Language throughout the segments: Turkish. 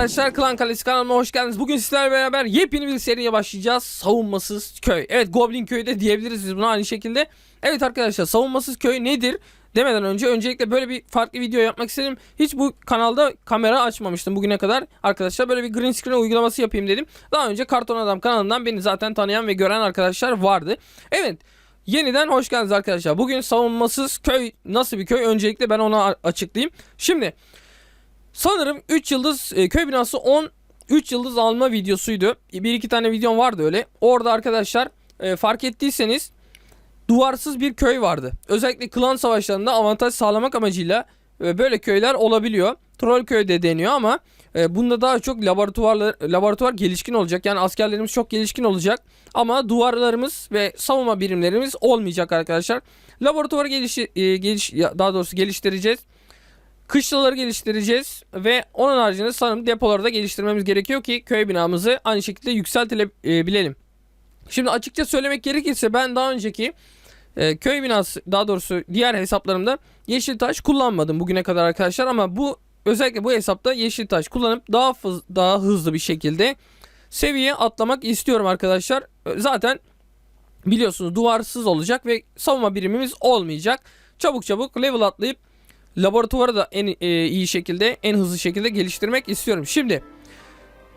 arkadaşlar Klan Kalesi kanalıma hoş geldiniz. Bugün sizlerle beraber yepyeni bir seriye başlayacağız. Savunmasız köy. Evet Goblin köyü de diyebiliriz biz buna aynı şekilde. Evet arkadaşlar savunmasız köy nedir? Demeden önce öncelikle böyle bir farklı video yapmak istedim. Hiç bu kanalda kamera açmamıştım bugüne kadar. Arkadaşlar böyle bir green screen uygulaması yapayım dedim. Daha önce Karton Adam kanalından beni zaten tanıyan ve gören arkadaşlar vardı. Evet Yeniden hoş geldiniz arkadaşlar. Bugün savunmasız köy nasıl bir köy? Öncelikle ben onu açıklayayım. Şimdi Sanırım 3 yıldız e, köy binası 10 3 yıldız alma videosuydu. Bir iki tane videom vardı öyle. Orada arkadaşlar e, fark ettiyseniz duvarsız bir köy vardı. Özellikle klan savaşlarında avantaj sağlamak amacıyla e, böyle köyler olabiliyor. Troll köy de deniyor ama e, bunda daha çok laboratuvarlar laboratuvar gelişkin olacak. Yani askerlerimiz çok gelişkin olacak ama duvarlarımız ve savunma birimlerimiz olmayacak arkadaşlar. Laboratuvarı gelişi, e, geliş daha doğrusu geliştireceğiz. Kışlaları geliştireceğiz ve onun haricinde sanırım depoları da geliştirmemiz gerekiyor ki köy binamızı aynı şekilde yükseltebilelim. Şimdi açıkça söylemek gerekirse ben daha önceki e, köy binası daha doğrusu diğer hesaplarımda yeşil taş kullanmadım bugüne kadar arkadaşlar ama bu özellikle bu hesapta yeşil taş kullanıp daha fız, daha hızlı bir şekilde seviye atlamak istiyorum arkadaşlar. Zaten biliyorsunuz duvarsız olacak ve savunma birimimiz olmayacak. Çabuk çabuk level atlayıp laboratuvarı da en e, iyi şekilde, en hızlı şekilde geliştirmek istiyorum. Şimdi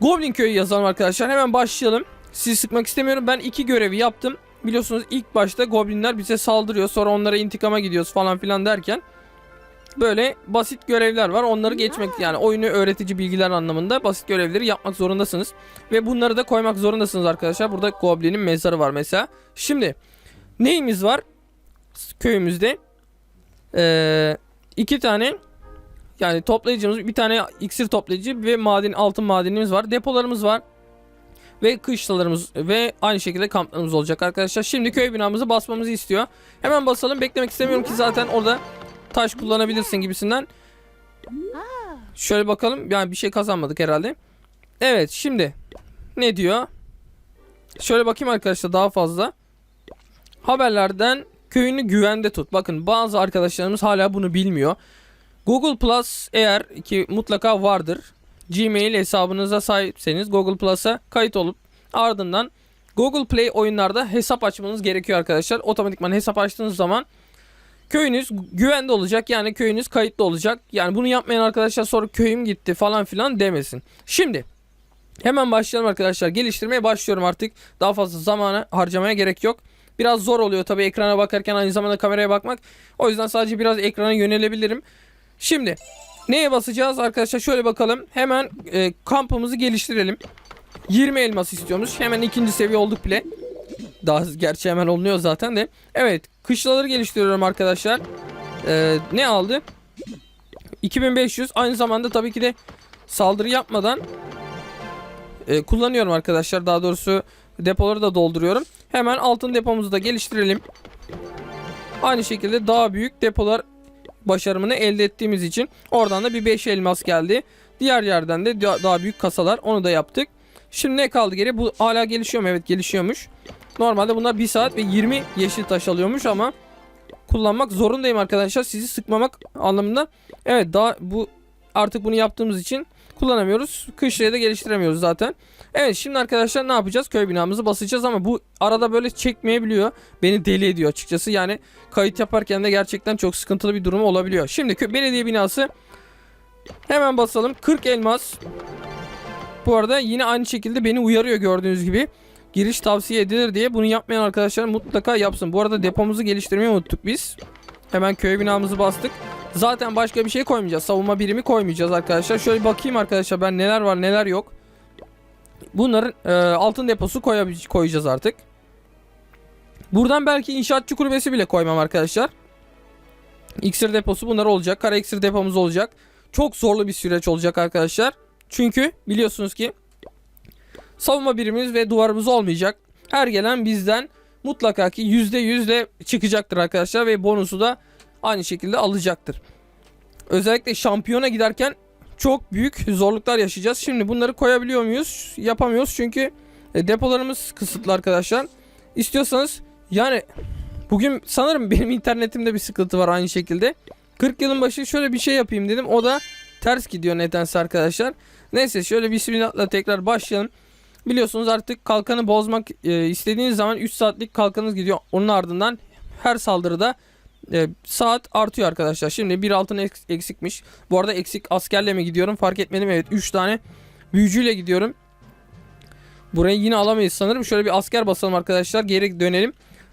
Goblin köyü yazalım arkadaşlar. Hemen başlayalım. Sizi sıkmak istemiyorum. Ben iki görevi yaptım. Biliyorsunuz ilk başta goblinler bize saldırıyor. Sonra onlara intikama gidiyoruz falan filan derken böyle basit görevler var. Onları geçmek yani oyunu öğretici bilgiler anlamında basit görevleri yapmak zorundasınız. Ve bunları da koymak zorundasınız arkadaşlar. Burada goblinin mezarı var mesela. Şimdi neyimiz var köyümüzde? Eee iki tane yani toplayıcımız bir tane iksir toplayıcı ve maden altın madenimiz var. Depolarımız var. Ve kışlalarımız ve aynı şekilde kamplarımız olacak arkadaşlar. Şimdi köy binamızı basmamızı istiyor. Hemen basalım. Beklemek istemiyorum ki zaten orada taş kullanabilirsin gibisinden. Şöyle bakalım. Yani bir şey kazanmadık herhalde. Evet şimdi ne diyor? Şöyle bakayım arkadaşlar daha fazla. Haberlerden köyünü güvende tut. Bakın bazı arkadaşlarımız hala bunu bilmiyor. Google Plus eğer ki mutlaka vardır. Gmail hesabınıza sahipseniz Google Plus'a kayıt olup ardından Google Play oyunlarda hesap açmanız gerekiyor arkadaşlar. Otomatikman hesap açtığınız zaman köyünüz güvende olacak. Yani köyünüz kayıtlı olacak. Yani bunu yapmayan arkadaşlar sonra köyüm gitti falan filan demesin. Şimdi hemen başlayalım arkadaşlar. Geliştirmeye başlıyorum artık. Daha fazla zamanı harcamaya gerek yok. Biraz zor oluyor tabii ekrana bakarken aynı zamanda kameraya bakmak. O yüzden sadece biraz ekrana yönelebilirim. Şimdi neye basacağız arkadaşlar şöyle bakalım. Hemen e, kampımızı geliştirelim. 20 elmas istiyormuş. Hemen ikinci seviye olduk bile. Daha gerçi hemen olunuyor zaten de. Evet kışlaları geliştiriyorum arkadaşlar. E, ne aldı? 2500 aynı zamanda tabii ki de saldırı yapmadan e, kullanıyorum arkadaşlar. Daha doğrusu depoları da dolduruyorum. Hemen altın depomuzu da geliştirelim. Aynı şekilde daha büyük depolar başarımını elde ettiğimiz için oradan da bir 5 elmas geldi. Diğer yerden de daha büyük kasalar onu da yaptık. Şimdi ne kaldı geri? Bu hala gelişiyor mu? Evet gelişiyormuş. Normalde bunlar 1 saat ve 20 yeşil taş alıyormuş ama kullanmak zorundayım arkadaşlar. Sizi sıkmamak anlamında. Evet daha bu artık bunu yaptığımız için kullanamıyoruz. Kışlayı da geliştiremiyoruz zaten. Evet şimdi arkadaşlar ne yapacağız? Köy binamızı basacağız ama bu arada böyle çekmeyebiliyor. Beni deli ediyor açıkçası. Yani kayıt yaparken de gerçekten çok sıkıntılı bir durum olabiliyor. Şimdi belediye binası hemen basalım. 40 elmas. Bu arada yine aynı şekilde beni uyarıyor gördüğünüz gibi. Giriş tavsiye edilir diye bunu yapmayan arkadaşlar mutlaka yapsın. Bu arada depomuzu geliştirmeyi unuttuk biz. Hemen köy binamızı bastık. Zaten başka bir şey koymayacağız. Savunma birimi koymayacağız arkadaşlar. Şöyle bakayım arkadaşlar ben neler var neler yok. Bunların e, altın deposu koyacağız artık. Buradan belki inşaatçı kulübesi bile koymam arkadaşlar. İksir deposu bunlar olacak. Kara iksir depomuz olacak. Çok zorlu bir süreç olacak arkadaşlar. Çünkü biliyorsunuz ki savunma birimimiz ve duvarımız olmayacak. Her gelen bizden mutlaka ki %100'le çıkacaktır arkadaşlar ve bonusu da aynı şekilde alacaktır. Özellikle şampiyona giderken çok büyük zorluklar yaşayacağız. Şimdi bunları koyabiliyor muyuz? Yapamıyoruz çünkü e, depolarımız kısıtlı arkadaşlar. İstiyorsanız yani bugün sanırım benim internetimde bir sıkıntı var aynı şekilde. 40 yılın başı şöyle bir şey yapayım dedim. O da ters gidiyor nedense arkadaşlar. Neyse şöyle bismillahla tekrar başlayalım. Biliyorsunuz artık kalkanı bozmak e, istediğiniz zaman 3 saatlik kalkanınız gidiyor. Onun ardından her saldırıda e, saat artıyor arkadaşlar. Şimdi bir altın eks- eksikmiş. Bu arada eksik askerle mi gidiyorum fark etmedim. Evet 3 tane büyücüyle gidiyorum. Burayı yine alamayız sanırım. Şöyle bir asker basalım arkadaşlar. Geri dönelim.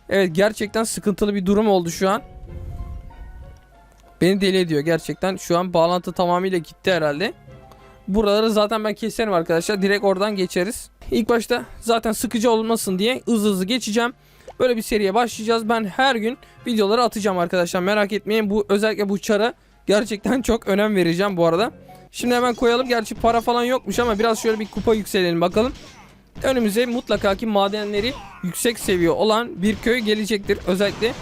Evet gerçekten sıkıntılı bir durum oldu şu an. Beni deli ediyor gerçekten. Şu an bağlantı tamamıyla gitti herhalde. Buraları zaten ben keserim arkadaşlar. Direkt oradan geçeriz. İlk başta zaten sıkıcı olmasın diye hızlı hızlı geçeceğim. Böyle bir seriye başlayacağız. Ben her gün videoları atacağım arkadaşlar. Merak etmeyin. Bu özellikle bu çara gerçekten çok önem vereceğim bu arada. Şimdi hemen koyalım. Gerçi para falan yokmuş ama biraz şöyle bir kupa yükselelim bakalım. Önümüze mutlaka ki madenleri yüksek seviye olan bir köy gelecektir. Özellikle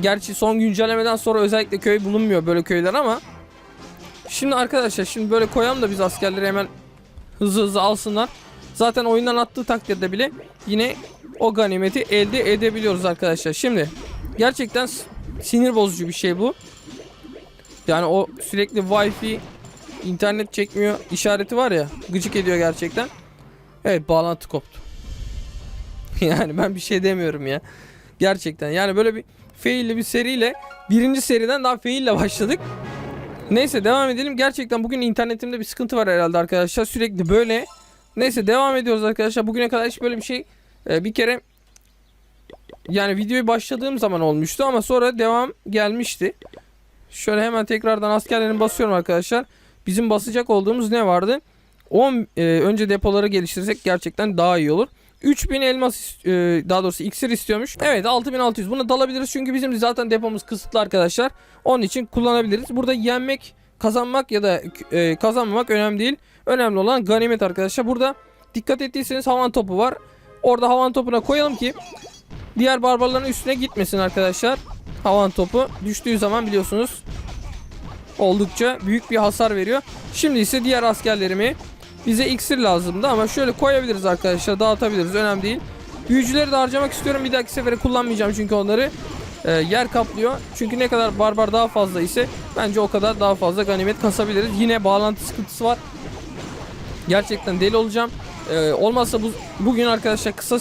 gerçi son güncellemeden sonra özellikle köy bulunmuyor böyle köyler ama Şimdi arkadaşlar şimdi böyle koyalım da biz askerleri hemen hızlı hızlı alsınlar. Zaten oyundan attığı takdirde bile yine o ganimeti elde edebiliyoruz arkadaşlar. Şimdi gerçekten sinir bozucu bir şey bu. Yani o sürekli wifi internet çekmiyor işareti var ya gıcık ediyor gerçekten. Evet bağlantı koptu. yani ben bir şey demiyorum ya. Gerçekten yani böyle bir failli bir seriyle birinci seriden daha faille başladık. Neyse devam edelim. Gerçekten bugün internetimde bir sıkıntı var herhalde arkadaşlar. Sürekli böyle. Neyse devam ediyoruz arkadaşlar. Bugüne kadar hiç böyle bir şey e, bir kere yani videoyu başladığım zaman olmuştu ama sonra devam gelmişti. Şöyle hemen tekrardan askerlerini basıyorum arkadaşlar. Bizim basacak olduğumuz ne vardı? 10 e, önce depoları geliştirsek gerçekten daha iyi olur. 3000 elmas e, daha doğrusu iksir istiyormuş. Evet 6600 buna dalabiliriz çünkü bizim zaten depomuz kısıtlı arkadaşlar. Onun için kullanabiliriz. Burada yenmek, kazanmak ya da e, kazanmamak önemli değil. Önemli olan ganimet arkadaşlar. Burada dikkat ettiyseniz havan topu var. Orada havan topuna koyalım ki diğer barbarların üstüne gitmesin arkadaşlar. Havan topu düştüğü zaman biliyorsunuz oldukça büyük bir hasar veriyor. Şimdi ise diğer askerlerimi bize iksir lazımdı ama şöyle koyabiliriz arkadaşlar dağıtabiliriz önemli değil. Büyücüleri de harcamak istiyorum bir dahaki sefere kullanmayacağım çünkü onları e, yer kaplıyor. Çünkü ne kadar barbar daha fazla ise bence o kadar daha fazla ganimet kasabiliriz. Yine bağlantı sıkıntısı var. Gerçekten deli olacağım. E, olmazsa bu, bugün arkadaşlar kısa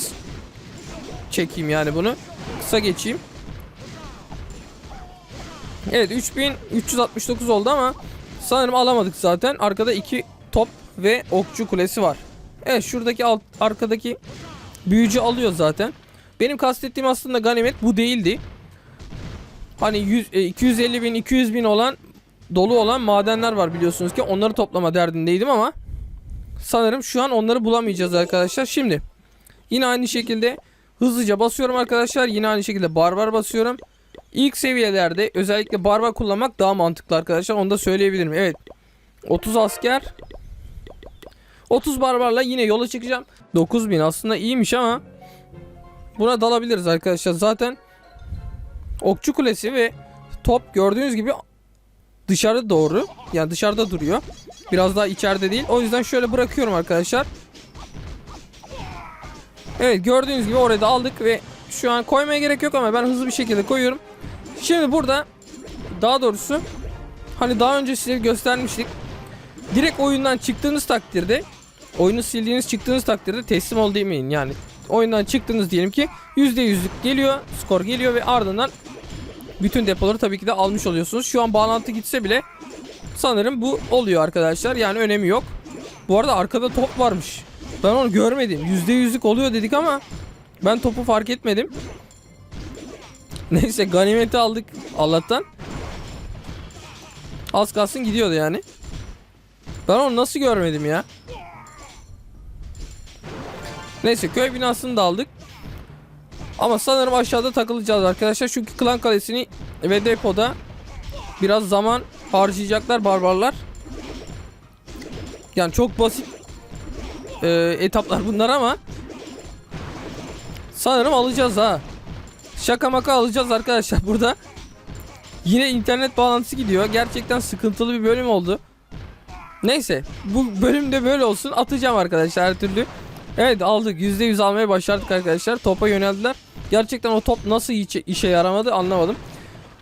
çekeyim yani bunu. Kısa geçeyim. Evet 3369 oldu ama sanırım alamadık zaten. Arkada iki top ve okçu kulesi var. Evet şuradaki alt, arkadaki büyücü alıyor zaten. Benim kastettiğim aslında ganimet bu değildi. Hani 100, e, 250 bin 200 bin olan dolu olan madenler var biliyorsunuz ki onları toplama derdindeydim ama sanırım şu an onları bulamayacağız arkadaşlar. Şimdi yine aynı şekilde hızlıca basıyorum arkadaşlar. Yine aynı şekilde barbar basıyorum. İlk seviyelerde özellikle barbar kullanmak daha mantıklı arkadaşlar. Onu da söyleyebilirim. Evet. 30 asker 30 barbarla yine yola çıkacağım. 9000 aslında iyiymiş ama buna dalabiliriz arkadaşlar. Zaten okçu kulesi ve top gördüğünüz gibi dışarı doğru. Yani dışarıda duruyor. Biraz daha içeride değil. O yüzden şöyle bırakıyorum arkadaşlar. Evet gördüğünüz gibi orayı da aldık ve şu an koymaya gerek yok ama ben hızlı bir şekilde koyuyorum. Şimdi burada daha doğrusu hani daha önce size göstermiştik. Direkt oyundan çıktığınız takdirde oyunu sildiğiniz çıktığınız takdirde teslim ol demeyin. Yani oyundan çıktınız diyelim ki %100'lük geliyor skor geliyor ve ardından bütün depoları tabii ki de almış oluyorsunuz. Şu an bağlantı gitse bile sanırım bu oluyor arkadaşlar. Yani önemi yok. Bu arada arkada top varmış. Ben onu görmedim. %100'lük oluyor dedik ama ben topu fark etmedim. Neyse ganimeti aldık Allah'tan. Az kalsın gidiyordu yani. Ben onu nasıl görmedim ya? Neyse köy binasını da aldık. Ama sanırım aşağıda takılacağız arkadaşlar. Çünkü klan kalesini ve depoda biraz zaman harcayacaklar barbarlar. Yani çok basit e, etaplar bunlar ama sanırım alacağız ha. Şaka maka alacağız arkadaşlar burada. Yine internet bağlantısı gidiyor. Gerçekten sıkıntılı bir bölüm oldu. Neyse bu bölümde böyle olsun. Atacağım arkadaşlar her türlü. Evet aldık. %100 almaya başardık arkadaşlar. Topa yöneldiler. Gerçekten o top nasıl işe, işe yaramadı anlamadım.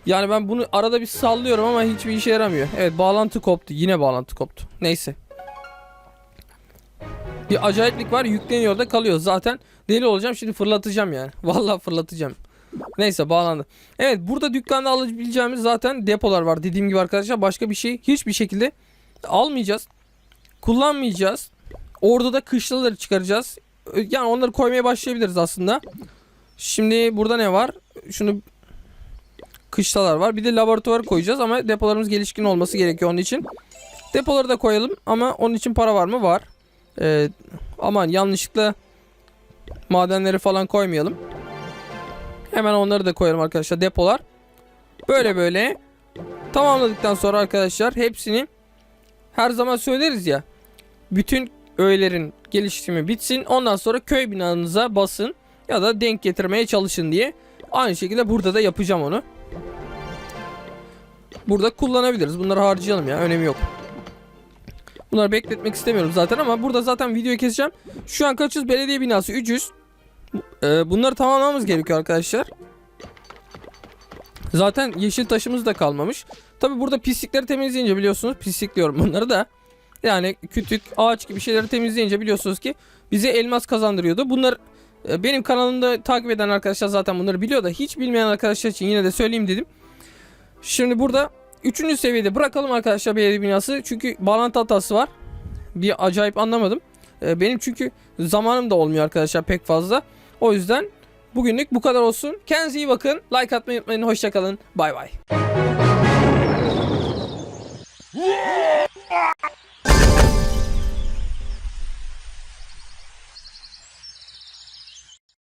Yani ben bunu arada bir sallıyorum ama hiçbir işe yaramıyor. Evet bağlantı koptu. Yine bağlantı koptu. Neyse. Bir acayiplik var yükleniyor da kalıyor. Zaten deli olacağım şimdi fırlatacağım yani. Vallahi fırlatacağım. Neyse bağlandı. Evet burada dükkanda alabileceğimiz zaten depolar var. Dediğim gibi arkadaşlar başka bir şey hiçbir şekilde almayacağız. Kullanmayacağız. Orada da kışlaları çıkaracağız. Yani onları koymaya başlayabiliriz aslında. Şimdi burada ne var? Şunu kışlalar var. Bir de laboratuvar koyacağız ama depolarımız gelişkin olması gerekiyor onun için. Depoları da koyalım ama onun için para var mı? Var. Ee, aman yanlışlıkla madenleri falan koymayalım. Hemen onları da koyalım arkadaşlar depolar. Böyle böyle tamamladıktan sonra arkadaşlar hepsini her zaman söyleriz ya. Bütün öğelerin geliştirme bitsin. Ondan sonra köy binanıza basın ya da denk getirmeye çalışın diye. Aynı şekilde burada da yapacağım onu. Burada kullanabiliriz. Bunları harcayalım ya. Önemi yok. Bunları bekletmek istemiyorum zaten ama burada zaten videoyu keseceğim. Şu an kaçız? Belediye binası 300. Ee, bunları tamamlamamız gerekiyor arkadaşlar. Zaten yeşil taşımız da kalmamış. Tabi burada pislikleri temizleyince biliyorsunuz pislikliyorum bunları da. Yani kütük, ağaç gibi şeyleri temizleyince biliyorsunuz ki bize elmas kazandırıyordu. Bunlar benim kanalımda takip eden arkadaşlar zaten bunları biliyor da hiç bilmeyen arkadaşlar için yine de söyleyeyim dedim. Şimdi burada 3. seviyede bırakalım arkadaşlar belediye binası. Çünkü bağlantı hatası var. Bir acayip anlamadım. E, Benim çünkü zamanım da olmuyor arkadaşlar pek fazla. O yüzden bugünlük bu kadar olsun. Kendinize iyi bakın. Like atmayı unutmayın. Hoşçakalın. Bay bay.